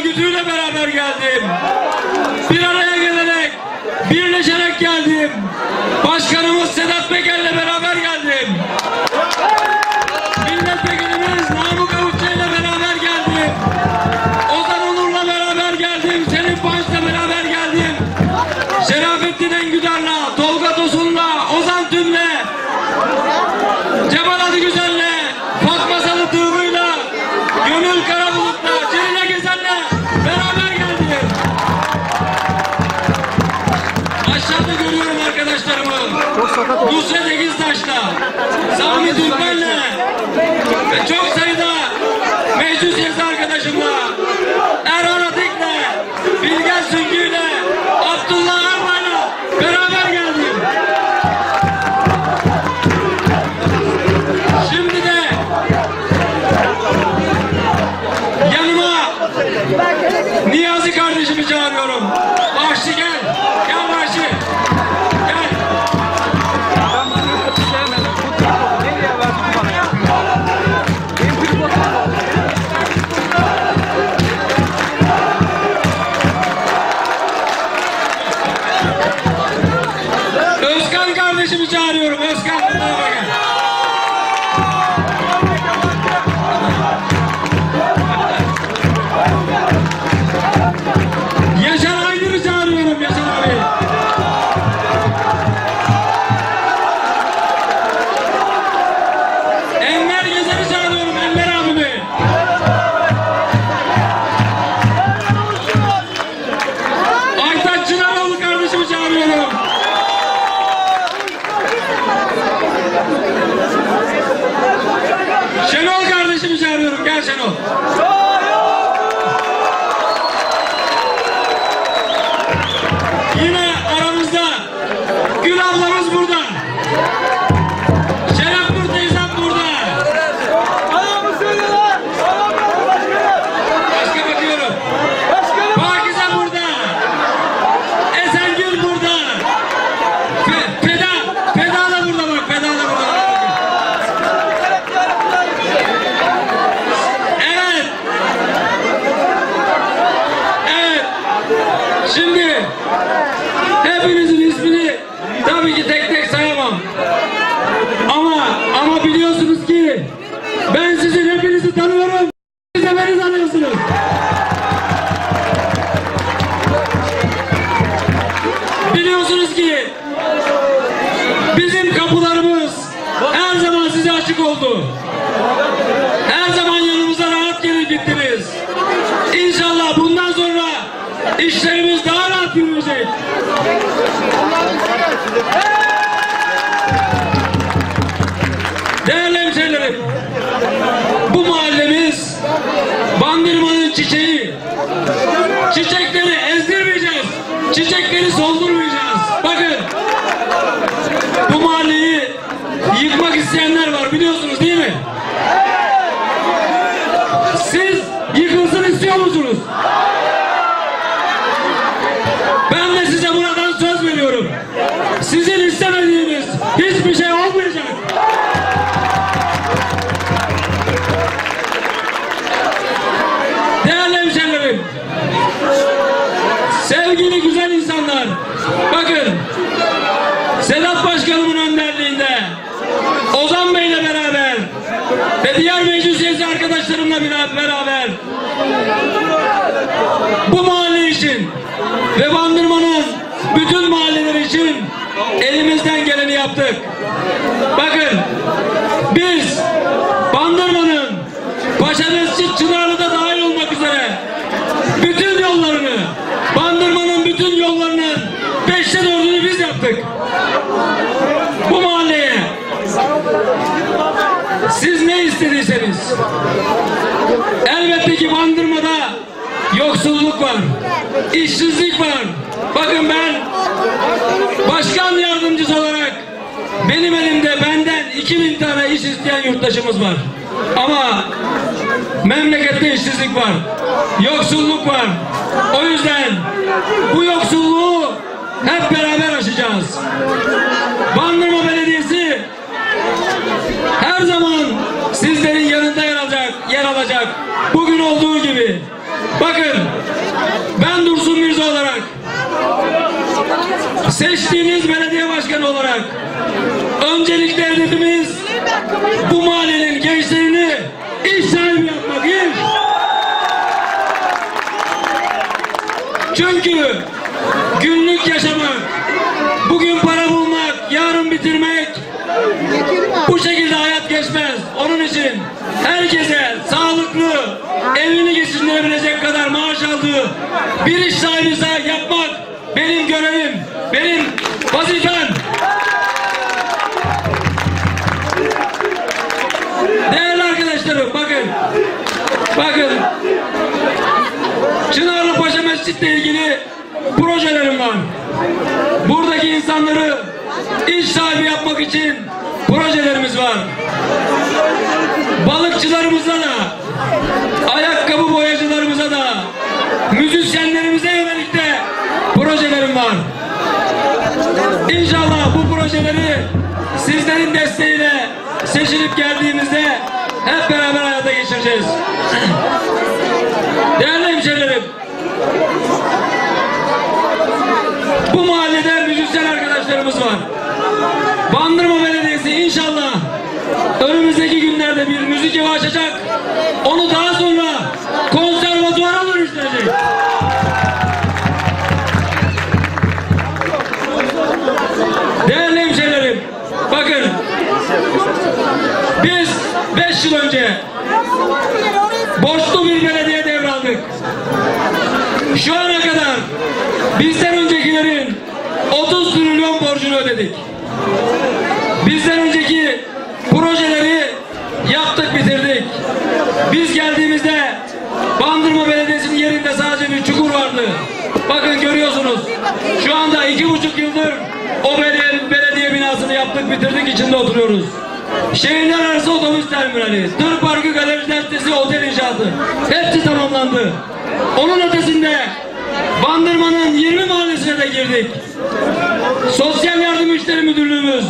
örgütüyle beraber geldim. Bir araya gelerek, birleşerek geldim. Başkanımız Sedat Peker'le beraber geldim. Kardeşimi çağırıyorum Özkan. Buraya gel. ¡Sí, sí, sí, Çiçekleri ezdirmeyeceğiz. Çiçekleri soldurmayacağız. Beraber bu mahalle için ve Bandırma'nın bütün mahalleleri için elimizden geleni yaptık. Bakın biz Bandırma'nın Paşa Mescid Çınarlı'da dahil olmak üzere bütün yollarını Bandırma'nın bütün yollarının beşte dördünü biz yaptık. Bu mahalleye siz ne istediyseniz ki Bandırma'da yoksulluk var, işsizlik var. Bakın ben başkan yardımcısı olarak benim elimde benden 2000 tane iş isteyen yurttaşımız var. Ama memlekette işsizlik var, yoksulluk var. O yüzden bu yoksulluğu hep beraber aşacağız. Bandırma Belediyesi her zaman sizlerin yanında yer alacak, yer alacak. Bugün olduğu gibi. Bakın ben Dursun Mirza olarak seçtiğiniz belediye başkanı olarak öncelikle hedefimiz bu mahallenin gençlerini iş sahibi yapmak. iş. Çünkü günlük yaşamak, bugün para bulmak, yarın bitirmek bu şekilde hayat geçmez. Onun için herkese sağlıklı, evini geçindirebilecek kadar maaş aldığı bir iş sahibi yapmak benim görevim, benim vazifem. Değerli arkadaşlarım bakın, bakın Çınarlı Paşa Mescid'le ilgili projelerim var. Buradaki insanları iş sahibi yapmak için projelerimiz var. Balıkçılarımıza da, ayakkabı boyacılarımıza da, müzisyenlerimize yönelik de projelerim var. İnşallah bu projeleri sizlerin desteğiyle seçilip geldiğimizde hep beraber hayata geçireceğiz. Değerli hemşehrilerim, bu mahallede müzisyen arkadaşlarımız var. Bandırma Belediyesi inşallah önümüzdeki günlerde bir müzik evi açacak. Onu daha sonra konservatuara dönüştürecek. Bakın biz 5 yıl önce borçlu bir belediye devraldık. Şu ana kadar bizden öncekilerin 30 trilyon borcunu ödedik. Bizden önceki projeleri yaptık bitirdik. Biz geldiğimizde Bandırma Belediyesi'nin yerinde sadece bir çukur vardı. Bakın görüyorsunuz. Şu anda iki buçuk yıldır o belediye, belediye binasını yaptık bitirdik içinde oturuyoruz. Şehirler arası otobüs terminali, tır parkı, galeri sitesi, otel inşaatı. Hepsi tamamlandı. Onun ötesinde Bandırma'nın 20 mahallesine de girdik. Sosyal Yardım İşleri Müdürlüğümüz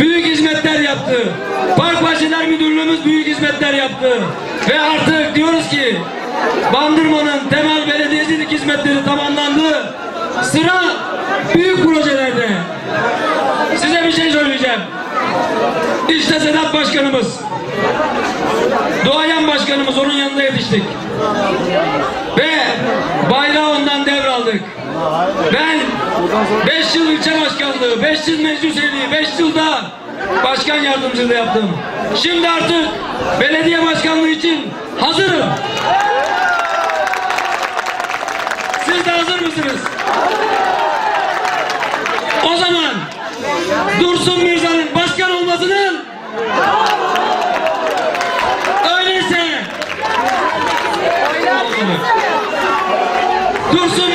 büyük hizmetler yaptı. Park Bahçeler Müdürlüğümüz büyük hizmetler yaptı. Ve artık diyoruz ki Bandırma'nın temel belediyecilik hizmetleri tamamlandı. Sıra büyük projelerde. Size bir şey söyleyeceğim. İşte Sedat Başkanımız. Doğayan Başkanımız onun yanında yetiştik. Ve bayrağı ondan devraldık. Ben 5 yıl ilçe başkanlığı, 5 yıl meclis üyeliği, 5 yılda başkan yardımcılığı yaptım. Şimdi artık belediye başkanlığı için hazırım. Dursun Mirza'nın başkan olmasının öyleyse Dursun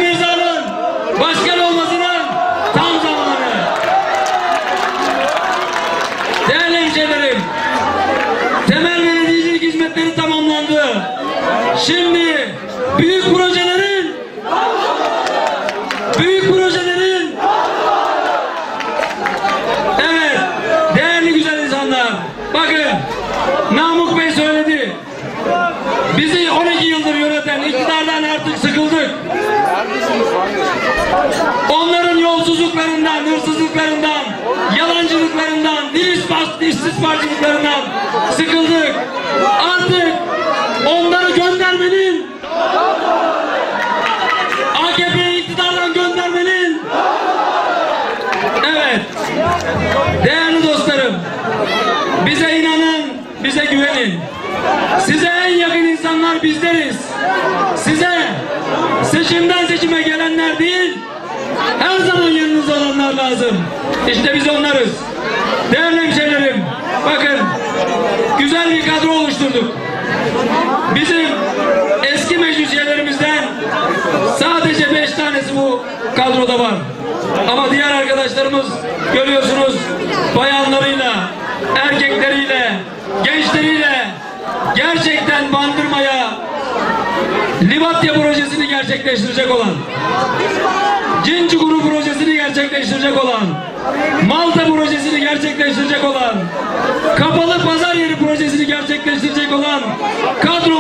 istismarcılıklarından sıkıldık artık onları göndermenin AKP'yi iktidardan göndermenin. Evet Değerli dostlarım Bize inanın Bize güvenin. Size en yakın insanlar bizleriz. Size Seçimden seçime gelenler değil Her zaman yanınızda olanlar lazım. İşte biz onlarız. Değerli hemşehrilerim Bakın Güzel bir kadro oluşturduk Bizim eski meclis üyelerimizden sadece beş tanesi bu kadroda var. Ama diğer arkadaşlarımız görüyorsunuz bayanlarıyla, erkekleriyle, gençleriyle gerçekten bandırmaya Livatya projesini gerçekleştirecek olan Cin Çukuru projesini gerçekleştirecek olan Malta projesini gerçekleştirecek olan Kapalı Pazar Yeri projesini gerçekleştirecek olan kadromuz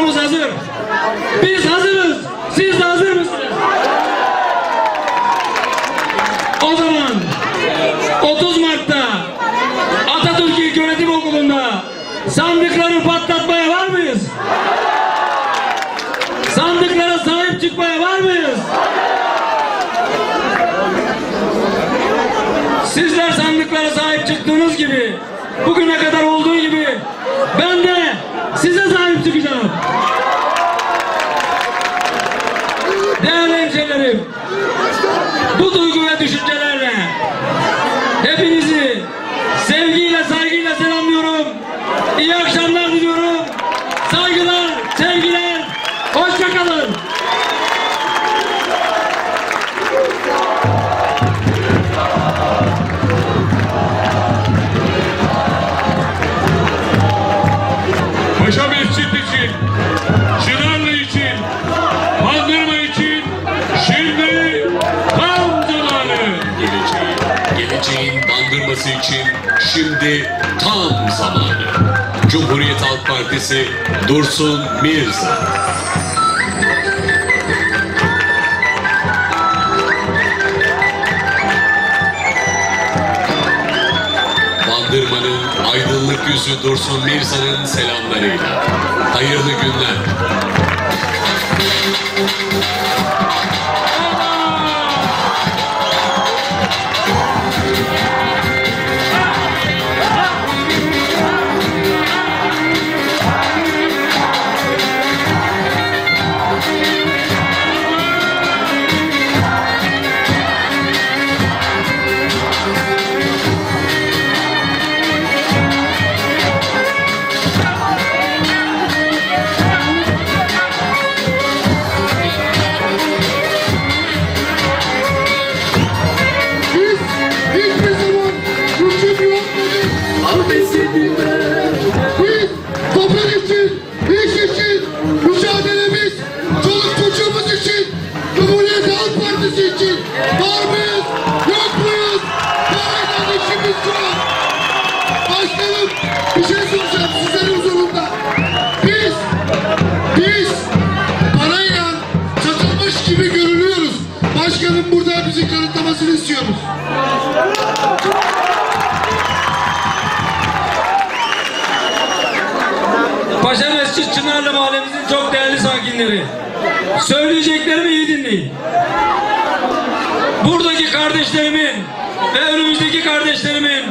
bandırması için şimdi tam zamanı. Cumhuriyet Halk Partisi Dursun Mirza. Bandırmanın aydınlık yüzü Dursun Mirza'nın selamlarıyla. Hayırlı günler. Kanıtlamasını istiyoruz. Paşa Mescid Çınarlı Mahallemizin çok değerli sakinleri. Söyleyeceklerimi iyi dinleyin. Buradaki kardeşlerimin ve önümüzdeki kardeşlerimin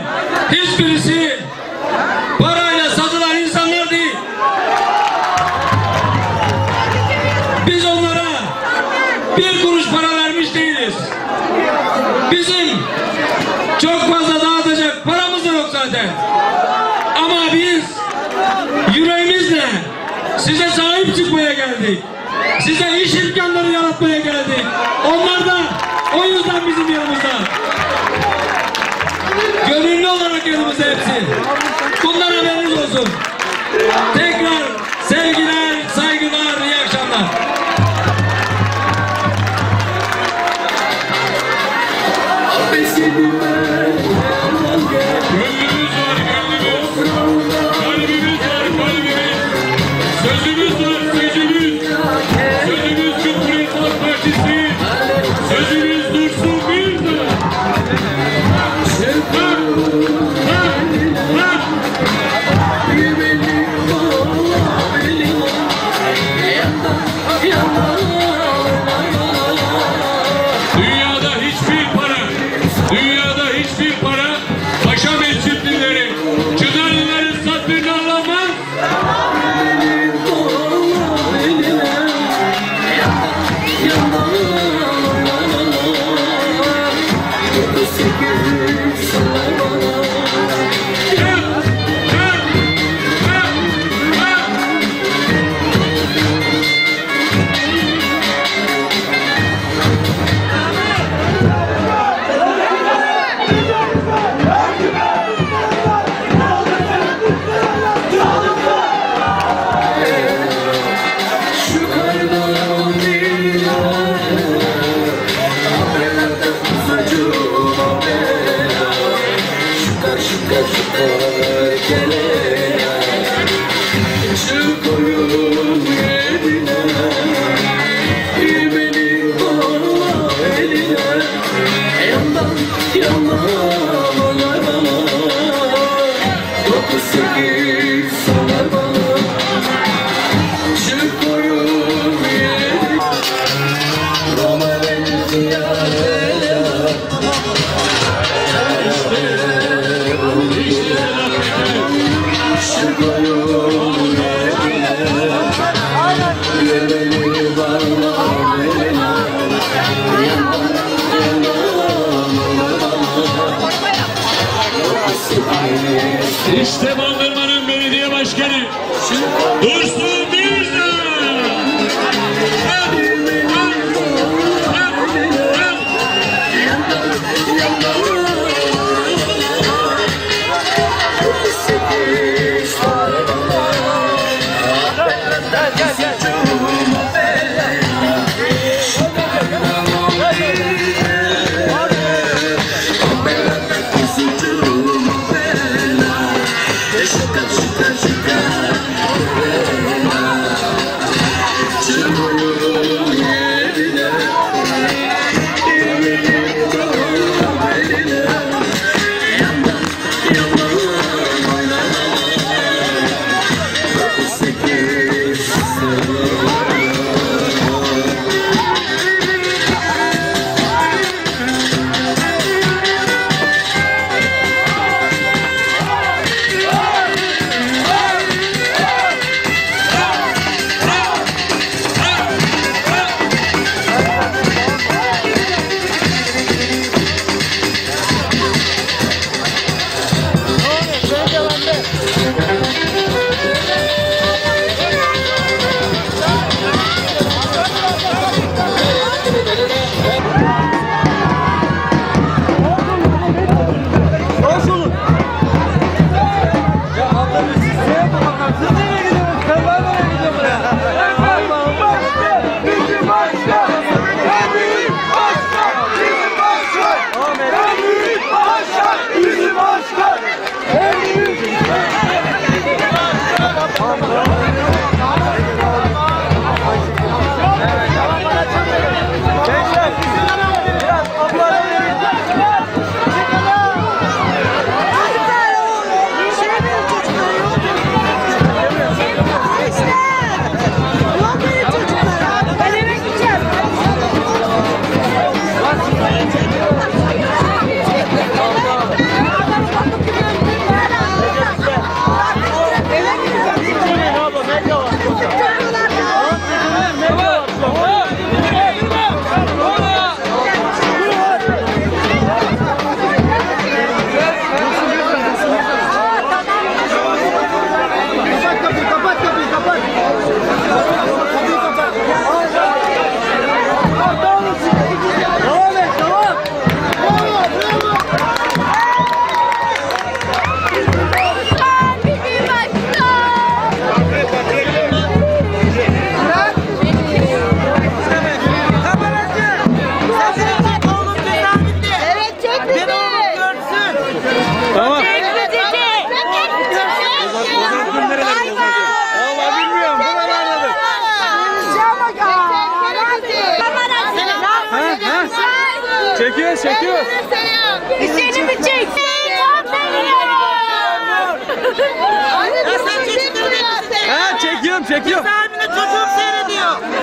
hiçbirisi parayla size sahip çıkmaya geldik. Size iş imkanları yaratmaya geldik. Onlar da o yüzden bizim yanımızda. Gönüllü olarak yanımızda hepsi. Bunlar haberiniz olsun. Tekrar sevgiler,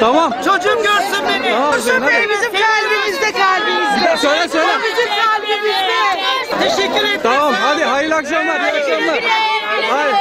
Tamam. Çocuğum görsün beni. Tamam, Bu Zeynep. şoför bizim kalbimizde kalbimizde. Söyle, söyle. O bizim kalbimizde. Teşekkür ederim. Tamam hadi hayırlı akşamlar, iyi akşamlar. Hayır.